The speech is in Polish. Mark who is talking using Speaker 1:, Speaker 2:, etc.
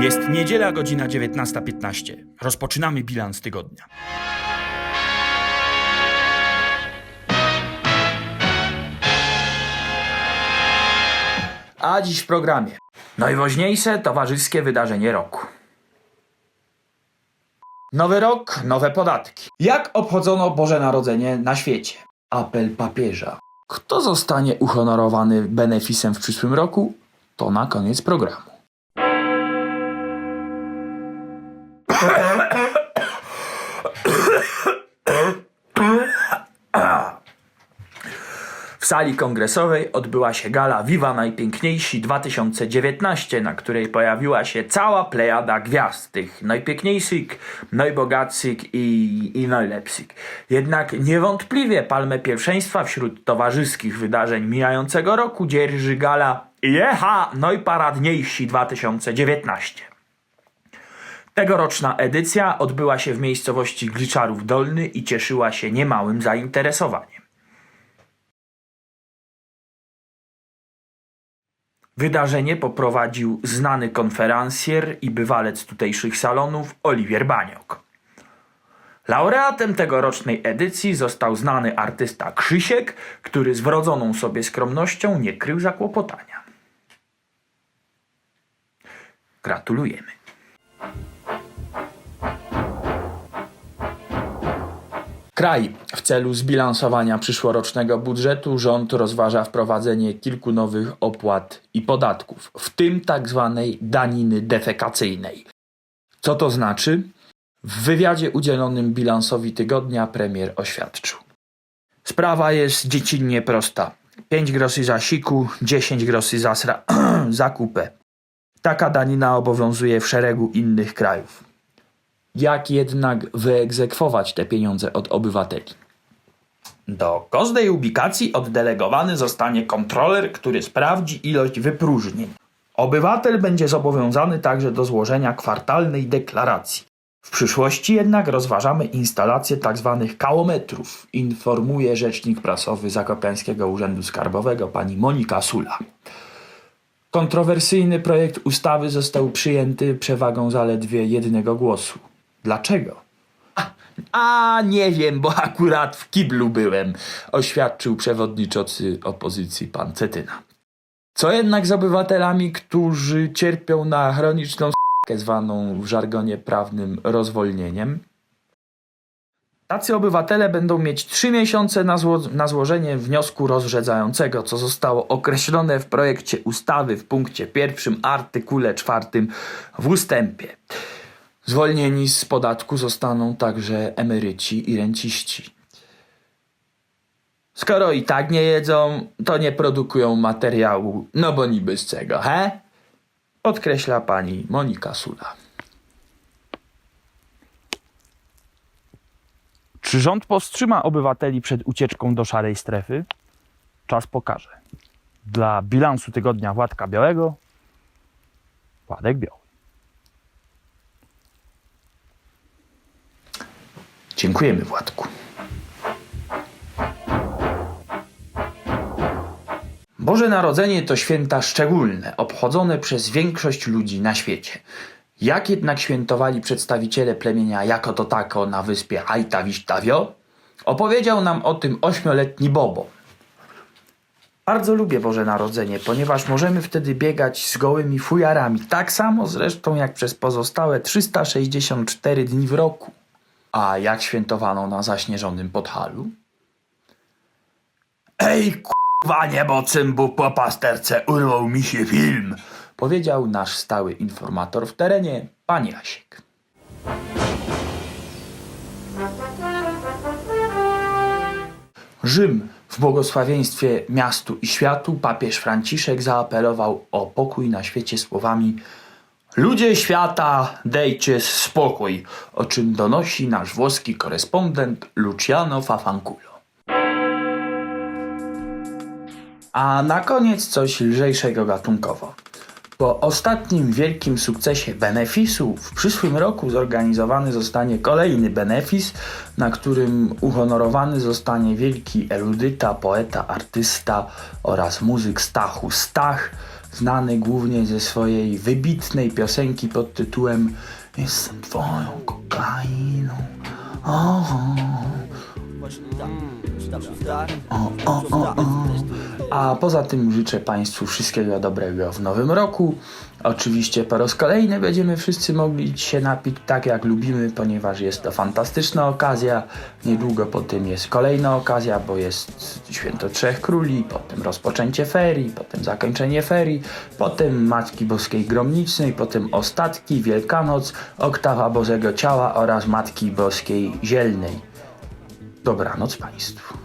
Speaker 1: Jest niedziela, godzina 19.15. Rozpoczynamy bilans tygodnia. A dziś w programie najważniejsze towarzyskie wydarzenie roku. Nowy rok, nowe podatki. Jak obchodzono Boże Narodzenie na świecie? Apel papieża. Kto zostanie uhonorowany benefisem w przyszłym roku? To na koniec programu. W sali kongresowej odbyła się gala Viva Najpiękniejsi 2019, na której pojawiła się cała plejada gwiazd, tych najpiękniejszych, najbogatszych i, i najlepszych. Jednak niewątpliwie palmę pierwszeństwa wśród towarzyskich wydarzeń mijającego roku dzierży gala Jecha Najparadniejsi 2019. Tegoroczna edycja odbyła się w miejscowości Gliczarów Dolny i cieszyła się niemałym zainteresowaniem. Wydarzenie poprowadził znany konferencjer i bywalec tutejszych salonów Oliwier Baniok. Laureatem tegorocznej edycji został znany artysta Krzysiek, który z wrodzoną sobie skromnością nie krył zakłopotania. Gratulujemy. Kraj. W celu zbilansowania przyszłorocznego budżetu rząd rozważa wprowadzenie kilku nowych opłat i podatków, w tym tak zwanej daniny defekacyjnej. Co to znaczy? W wywiadzie udzielonym bilansowi tygodnia premier oświadczył. Sprawa jest dziecinnie prosta. 5 groszy za siku, 10 groszy za, sra- za kupę. Taka danina obowiązuje w szeregu innych krajów. Jak jednak wyegzekwować te pieniądze od obywateli? Do każdej ubikacji oddelegowany zostanie kontroler, który sprawdzi ilość wypróżnień. Obywatel będzie zobowiązany także do złożenia kwartalnej deklaracji. W przyszłości jednak rozważamy instalację tzw. kałometrów, informuje rzecznik prasowy Zakopiańskiego Urzędu Skarbowego pani Monika Sula. Kontrowersyjny projekt ustawy został przyjęty przewagą zaledwie jednego głosu. Dlaczego? A, nie wiem, bo akurat w kiblu byłem, oświadczył przewodniczący opozycji pan Cetyna. Co jednak z obywatelami, którzy cierpią na chroniczną s**kę zwaną w żargonie prawnym rozwolnieniem? Tacy obywatele będą mieć trzy miesiące na, zło- na złożenie wniosku rozrzedzającego, co zostało określone w projekcie ustawy w punkcie pierwszym, artykule czwartym w ustępie. Zwolnieni z podatku zostaną także emeryci i renciści. Skoro i tak nie jedzą, to nie produkują materiału, no bo niby z czego, he? Podkreśla pani Monika Sula.
Speaker 2: Czy rząd powstrzyma obywateli przed ucieczką do szarej strefy? Czas pokaże. Dla bilansu tygodnia Władka Białego, Władek Biały.
Speaker 1: Dziękujemy, Władku. Boże Narodzenie to święta szczególne, obchodzone przez większość ludzi na świecie. Jak jednak świętowali przedstawiciele plemienia jako to tako na wyspie Aita? Opowiedział nam o tym ośmioletni Bobo. Bardzo lubię Boże Narodzenie, ponieważ możemy wtedy biegać z gołymi fujarami, tak samo zresztą jak przez pozostałe 364 dni w roku. A jak świętowano na zaśnieżonym Podhalu? Ej, k***wa niebo cymbu po pasterce, urwał mi się film, powiedział nasz stały informator w terenie, pan Jasiek. Rzym w błogosławieństwie miastu i światu papież Franciszek zaapelował o pokój na świecie słowami Ludzie świata, dejcie spokój, o czym donosi nasz włoski korespondent Luciano Fafanculo. A na koniec coś lżejszego gatunkowo. Po ostatnim wielkim sukcesie Benefisu w przyszłym roku zorganizowany zostanie kolejny Benefis, na którym uhonorowany zostanie wielki erudyta, poeta, artysta oraz muzyk Stachu Stach znany głównie ze swojej wybitnej piosenki pod tytułem Jestem twoją kokainą. Oho. O, o, o, o. A poza tym życzę Państwu wszystkiego dobrego w nowym roku. Oczywiście po raz kolejny będziemy wszyscy mogli się napić tak jak lubimy, ponieważ jest to fantastyczna okazja. Niedługo po tym jest kolejna okazja, bo jest Święto Trzech Króli, potem rozpoczęcie ferii, potem zakończenie ferii, potem Matki Boskiej Gromnicznej, potem ostatki, Wielkanoc, Oktawa Bożego Ciała oraz Matki Boskiej Zielnej. Dobranoc Państwu.